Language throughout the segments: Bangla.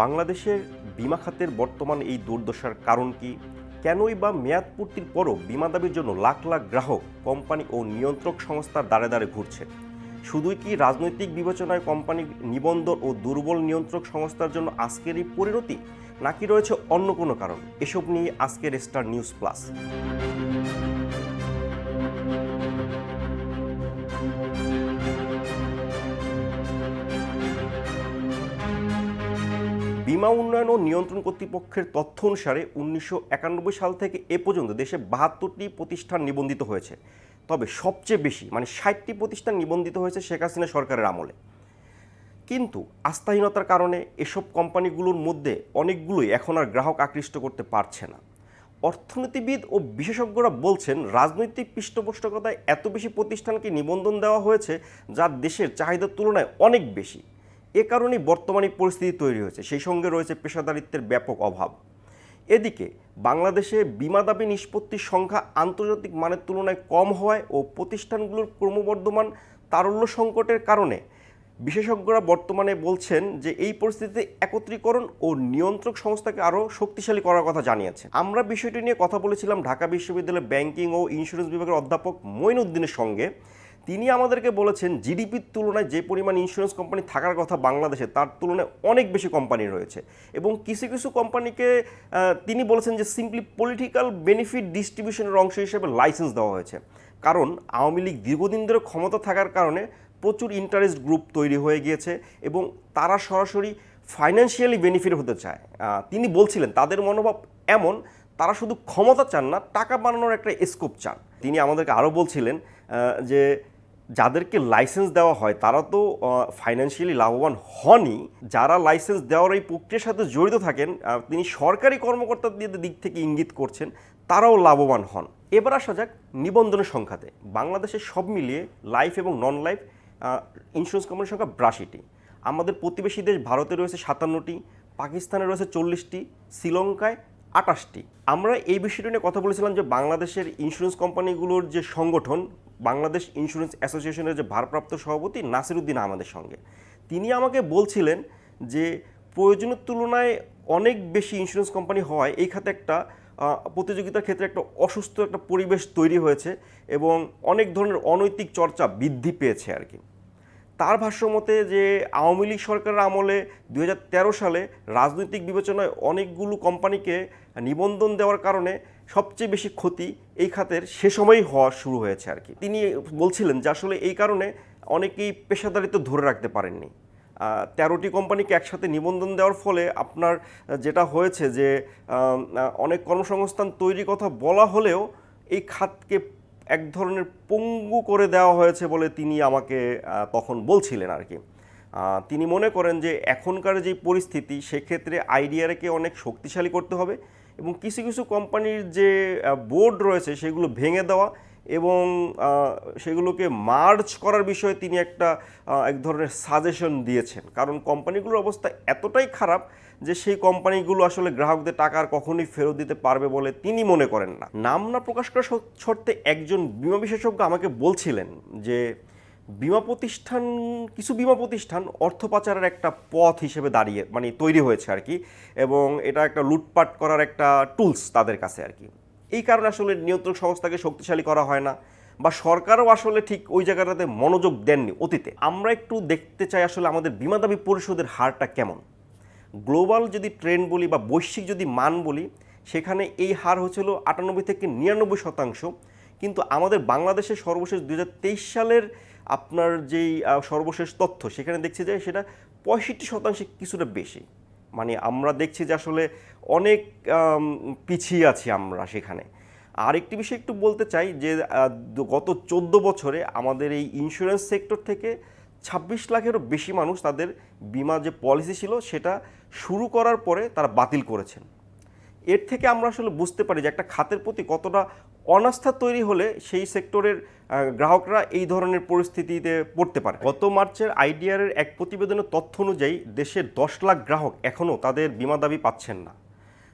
বাংলাদেশের বিমা খাতের বর্তমান এই দুর্দশার কারণ কি? কেনই বা মেয়াদ পূর্তির পরও বিমা দাবির জন্য লাখ লাখ গ্রাহক, কোম্পানি ও নিয়ন্ত্রক সংস্থার দ্বারে দ্বারে ঘুরছে। শুধুই কি রাজনৈতিক বিবেচনায় কোম্পানির নিবন্ধন ও দুর্বল নিয়ন্ত্রক সংস্থার জন্য আজকের এই পরিণতি, নাকি রয়েছে অন্য কোনো কারণ? এসব নিয়ে আজকের স্টার নিউজ প্লাস। বিমা উন্নয়ন ও নিয়ন্ত্রণ কর্তৃপক্ষের তথ্য অনুসারে উনিশশো একানব্বই সাল থেকে এ পর্যন্ত দেশে বাহাত্তরটি প্রতিষ্ঠান নিবন্ধিত হয়েছে। তবে সবচেয়ে বেশি মানে ষাটটি প্রতিষ্ঠান নিবন্ধিত হয়েছে শেখ হাসিনা সরকারের আমলে। কিন্তু আস্থাহীনতার কারণে এসব কোম্পানিগুলোর মধ্যে অনেকগুলোই এখন আর গ্রাহক আকৃষ্ট করতে পারছে না। অর্থনীতিবিদ ও বিশেষজ্ঞরা বলছেন, রাজনৈতিক পৃষ্ঠপোষকতায় এত বেশি প্রতিষ্ঠানকে নিবন্ধন দেওয়া হয়েছে যা দেশের চাহিদার তুলনায় অনেক বেশি। এ কারণেই বর্তমানে পরিস্থিতি তৈরি হয়েছে। সেই সঙ্গে রয়েছে পেশাদারিত্বের ব্যাপক অভাব। এদিকে, বাংলাদেশে বিমা দাবি নিষ্পত্তির সংখ্যা আন্তর্জাতিক মানের তুলনায় কম হওয়ায় ও প্রতিষ্ঠানগুলোর ক্রমবর্ধমান তারল্য সংকটের কারণে বিশেষজ্ঞরা বর্তমানে বলছেন যে এই পরিস্থিতিতে একত্রীকরণ ও নিয়ন্ত্রক সংস্থাকে আরও শক্তিশালী করার কথা জানিয়েছে। আমরা বিষয়টি নিয়ে কথা বলেছিলাম ঢাকা বিশ্ববিদ্যালয়ের ব্যাংকিং ও ইন্স্যুরেন্স বিভাগের অধ্যাপক মঈনুদ্দিনের সঙ্গে। তিনি আমাদেরকে বলেছেন, জিডিপির তুলনায় যে পরিমাণ ইন্স্যুরেন্স কোম্পানি থাকার কথা বাংলাদেশে, তার তুলনায় অনেক বেশি কোম্পানি রয়েছে। এবং কিছু কিছু কোম্পানিকে তিনি বলেছেন যে সিম্পলি পলিটিক্যাল বেনিফিট ডিস্ট্রিবিউশনের অংশ হিসেবে লাইসেন্স দেওয়া হয়েছে। কারণ আওয়ামী লীগ দীর্ঘদিন ধরে ক্ষমতা থাকার কারণে প্রচুর ইন্টারেস্ট গ্রুপ তৈরি হয়ে গিয়েছে এবং তারা সরাসরি ফাইন্যান্সিয়ালি বেনিফিট হতে চায়। তিনি বলছিলেন, তাদের মনোভাব এমন, তারা শুধু ক্ষমতা চান না, টাকা বানানোর একটা স্কোপ চান। তিনি আমাদেরকে আরও বলছিলেন যে যাদেরকে লাইসেন্স দেওয়া হয়, তারা তো ফাইন্যান্সিয়ালি লাভবান হনই। যারা লাইসেন্স দেওয়ার এই প্রক্রিয়ার সাথে জড়িত থাকেন তিনি সরকারি কর্মকর্তাদের দিক থেকে ইঙ্গিত করছেন, তারাও লাভবান হন। এবার আসা যাক নিবন্ধনের সংখ্যাতে। বাংলাদেশে সব মিলিয়ে লাইফ এবং নন লাইফ ইন্স্যুরেন্স কোম্পানির সংখ্যা ব্রাশিটি। আমাদের প্রতিবেশী দেশ ভারতে রয়েছে সাতান্নটি, পাকিস্তানে রয়েছে চল্লিশটি, শ্রীলঙ্কায় আটাশটি। আমরা এই বিষয়টি নিয়ে কথা বলেছিলাম যে বাংলাদেশের ইন্স্যুরেন্স কোম্পানিগুলোর যে সংগঠন বাংলাদেশ ইন্স্যুরেন্স অ্যাসোসিয়েশনের যে ভারপ্রাপ্ত সভাপতি নাসিরুদ্দিন আমাদের সঙ্গে। তিনি আমাকে বলছিলেন যে, প্রয়োজনের তুলনায় অনেক বেশি ইন্স্যুরেন্স কোম্পানি হওয়ায় এই খাতে একটা প্রতিযোগিতার ক্ষেত্রে একটা অসুস্থ একটা পরিবেশ তৈরি হয়েছে এবং অনেক ধরনের অনৈতিক চর্চা বৃদ্ধি পেয়েছে আর কি। তার ভাষ্য মতে যে আওয়ামী লীগ সরকারের আমলে দু হাজার তেরো সালে রাজনৈতিক বিবেচনায় অনেকগুলো কোম্পানিকে নিবন্ধন দেওয়ার কারণে সবচেয়ে বেশি ক্ষতি এই খাতের সে সময়ই হওয়া শুরু হয়েছে আর কি। তিনি বলছিলেন যে আসলে এই কারণে অনেকেই পেশাদারিত্ব ধরে রাখতে পারেননি। তেরোটি কোম্পানিকে একসাথে নিবন্ধন দেওয়ার ফলে আপনার যেটা হয়েছে যে অনেক কর্মসংস্থান তৈরির কথা বলা হলেও এই খাতকে এক ধরনের পঙ্গু করে দেওয়া হয়েছে বলে তিনি আমাকে তখন বলছিলেন আর কি। তিনি মনে করেন যে এখনকার যে পরিস্থিতি, সেক্ষেত্রে আইডিয়ারকে অনেক শক্তিশালী করতে হবে এবং কিছু কিছু কোম্পানির যে বোর্ড রয়েছে সেগুলো ভেঙে দেওয়া এবং সেগুলোকে মার্জ করার বিষয়ে তিনি একটা এক ধরনের সাজেশন দিয়েছেন। কারণ কোম্পানিগুলোর অবস্থা এতটাই খারাপ যে সেই কোম্পানিগুলো আসলে গ্রাহকদের টাকা আর কখনোই ফেরত দিতে পারবে বলে তিনি মনে করেন না। নাম না প্রকাশ করা শর্তে একজন বিমা বিশেষজ্ঞ আমাকে বলছিলেন যে বিমা প্রতিষ্ঠান, কিছু বিমা প্রতিষ্ঠান অর্থ পাচারের একটা পথ হিসেবে দাঁড়িয়ে মানে তৈরি হয়েছে আর কি, এবং এটা একটা লুটপাট করার একটা টুলস তাদের কাছে আর কি। এই কারণে আসলে নিয়ন্ত্রক সংস্থাকে শক্তিশালী করা হয় না বা সরকারও আসলে ঠিক ওই জায়গাটাতে মনোযোগ দেননি অতীতে। আমরা একটু দেখতে চাই আসলে আমাদের বিমা দাবি পরিশোধের হারটা কেমন। গ্লোবাল যদি ট্রেন্ড বলি বা বৈশ্বিক যদি মান বলি, সেখানে এই হার হচ্ছিল আটানব্বই থেকে নিরানব্বই শতাংশ। কিন্তু আমাদের বাংলাদেশে সর্বশেষ দু হাজার তেইশ সালের আপনার যেই সর্বশেষ তথ্য, সেখানে দেখছি যে সেটা পঁয়ষট্টি শতাংশে কিছুটা বেশি। মানে আমরা দেখছি যে আসলে অনেক পিছিয়ে আছি আমরা সেখানে। আর একটি বিষয় একটু বলতে চাই যে গত চোদ্দ বছরে আমাদের এই ইন্স্যুরেন্স সেক্টর থেকে ছাব্বিশ লাখেরও বেশি মানুষ তাদের বিমা যে পলিসি ছিল সেটা শুরু করার পরে তারা বাতিল করেছেন। এর থেকে আমরা আসলে বুঝতে পারি যে একটা খাতের প্রতি কতটা অনাস্থা তৈরি হলে সেই সেক্টরের গ্রাহকরা এই ধরনের পরিস্থিতিতে পড়তে পারে। গত মার্চের আইডিআরের এক প্রতিবেদনের তথ্য অনুযায়ী দেশের দশ লাখ গ্রাহক এখনও তাদের বিমা দাবি পাচ্ছেন না।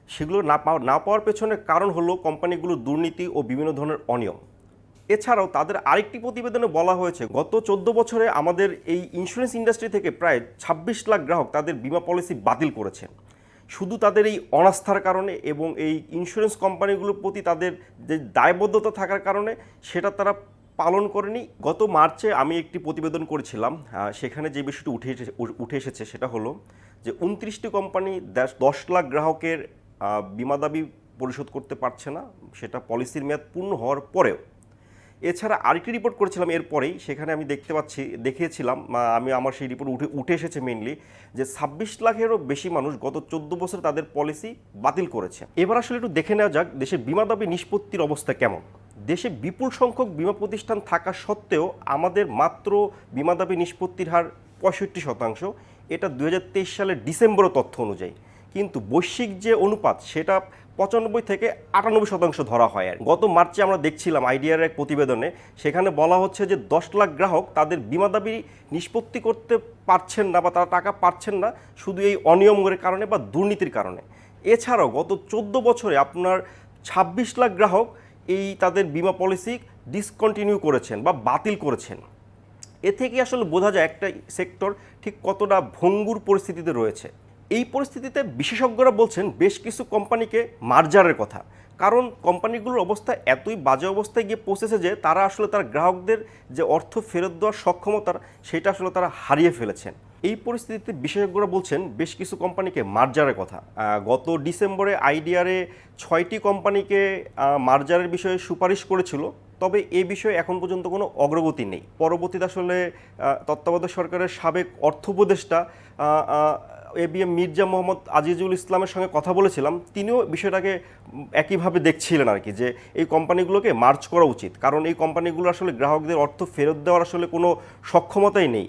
সেগুলো না না পাওয়ার পেছনে কারণ হলো কোম্পানিগুলোর দুর্নীতি ও বিভিন্ন ধরনের অনিয়ম। এছাড়াও তাদের আরেকটি প্রতিবেদনে বলা হয়েছে, গত চোদ্দ বছরে আমাদের এই ইন্স্যুরেন্স ইন্ডাস্ট্রি থেকে প্রায় ছাব্বিশ লাখ গ্রাহক তাদের বিমা পলিসি বাতিল করেছেন শুধু তাদের এই অনাস্থার কারণে এবং এই ইন্স্যুরেন্স কোম্পানিগুলোর প্রতি তাদের যে দায়বদ্ধতা থাকার কারণে সেটা তারা পালন করেনি। গত মার্চে আমি একটি প্রতিবেদন করেছিলাম সেখানে যে বিষয়টি উঠে এসেছে উঠে এসেছে সেটা হলো যে উনত্রিশটি কোম্পানি দশ- লাখ গ্রাহকের বিমা দাবি পরিশোধ করতে পারছে না। সেটা পলিসির মেয়াদ পূর্ণ হওয়ার পরেও এছাড়া আরেকটি রিপোর্ট করেছিলাম এরপরেই, সেখানে আমি দেখতে পাচ্ছি, দেখিয়েছিলাম আমি আমার সেই রিপোর্ট উঠে উঠে এসেছে মেনলি যে ছাব্বিশ লাখেরও বেশি মানুষ গত চোদ্দ বছর তাদের পলিসি বাতিল করেছে। এবার আসলে একটু দেখে নেওয়া যাক দেশের বিমা দাবি নিষ্পত্তির অবস্থা কেমন? দেশে বিপুল সংখ্যক বিমা প্রতিষ্ঠান থাকা সত্ত্বেও আমাদের মাত্র বিমা দাবি নিষ্পত্তির হার পঁয়ষট্টি শতাংশ। এটা দু হাজার তেইশ সালের ডিসেম্বর তথ্য অনুযায়ী। কিন্তু বৈশ্বিক যে অনুপাত, সেটা পঁচানব্বই থেকে আটানব্বই শতাংশ ধরা হয়। আর গত মার্চে আমরা দেখছিলাম আইডিয়ার এক প্রতিবেদনে, সেখানে বলা হচ্ছে যে দশ লাখ গ্রাহক তাদের বিমা দাবি নিষ্পত্তি করতে পারছেন না বা তারা টাকা পাচ্ছেন না, শুধু এই অনিয়মের কারণে বা দুর্নীতির কারণে। এছাড়াও গত চোদ্দ বছরে আপনার ছাব্বিশ লাখ গ্রাহক এই তাদের বিমা পলিসি ডিসকন্টিনিউ করেছেন বা বাতিল করেছেন। এ থেকে আসলে বোঝা যায় একটা সেক্টর ঠিক কতটা ভঙ্গুর পরিস্থিতিতে রয়েছে। এই পরিস্থিতিতে বিশেষজ্ঞরা বলছেন বেশ কিছু কোম্পানিকে মার্জারের কথা। কারণ কোম্পানিগুলোর অবস্থা এতই বাজে অবস্থায় গিয়ে পৌঁছেছে যে তারা আসলে তার গ্রাহকদের যে অর্থ ফেরত দেওয়ার সক্ষমতা সেটা আসলে তারা হারিয়ে ফেলেছেন। এই পরিস্থিতিতে বিশেষজ্ঞরা বলছেন বেশ কিছু কোম্পানিকে মার্জারের কথা। গত ডিসেম্বরে আইডিয়ারে ছয়টি কোম্পানিকে মার্জারের বিষয়ে সুপারিশ করেছিল। তবে এ বিষয়ে এখন পর্যন্ত কোনো অগ্রগতি নেই। পরবর্তীতে আসলে তত্ত্বাবধায়ক সরকারের সাবেক অর্থ উপদেষ্টা A B M Mirza Mohammad Azizul ইসলামের সঙ্গে কথা বলেছিলাম, তিনিও বিষয়টাকে একইভাবে দেখছিলেন আর কি, যে এই কোম্পানিগুলোকে মার্চ করা উচিত। কারণ এই কোম্পানিগুলো আসলে গ্রাহকদের অর্থ ফেরত দেওয়ার আসলে কোনো সক্ষমতাই নেই।